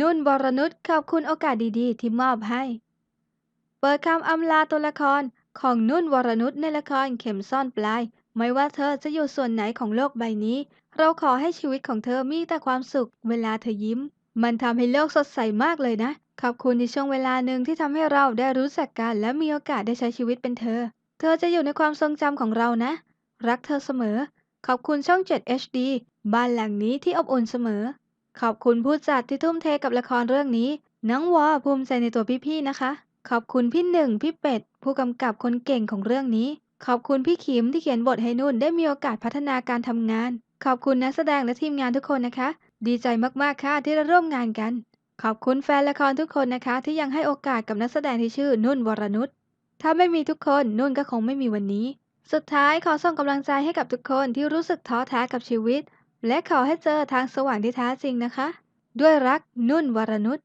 นุ่นวรนุชขอบคุณโอกาสดีๆ ที่มอบให้ เปิดคำอำลาตัวละครของนุ่นวรนุชในละครเข็มซ่อนปลาย ไม่ว่าเธอจะอยู่ส่วนไหนของโลกใบนี้ เราขอให้ชีวิตของเธอมีแต่ความสุข เวลาเธอยิ้ม มันทำให้โลกสดใสมากเลยนะ ขอบคุณในช่วงเวลาหนึ่งที่ทำให้เราได้รู้จักกันและมีโอกาสได้ใช้ชีวิตเป็นเธอ เธอจะอยู่ในความทรงจำของเรานะ รักเธอเสมอ ขอบคุณช่อง 7 HD บ้านหลังนี้ที่อบอุ่นเสมอ ขอบคุณผู้จัดที่ทุ่มเทกับละครเรื่องนี้ น้องวอภูมิใจในตัวพี่ๆนะคะ ขอบคุณพี่หนึ่งพี่เป็ด ผู้กำกับคนเก่งของเรื่องนี้ ขอบคุณพี่ขิมที่เขียนบทให้นุ่นได้มีโอกาสพัฒนาการทำงาน ขอบคุณนักแสดงและทีมงานทุกคนนะคะ ดีใจมากๆค่ะที่ได้ร่วมงานกัน ขอบคุณแฟนละครทุกคนนะคะ ที่ยังให้โอกาสกับนักแสดงที่ชื่อนุ่นวรนุชถ้าไม่มีทุกคนนุ่นก็คงไม่มีวันนี้ สุดท้ายขอส่งกำลังใจให้กับทุกคนที่รู้สึกท้อแท้กับชีวิต และขอให้เจอทางสว่างที่แท้จริงนะคะ ด้วยรักนุ่นวรนุช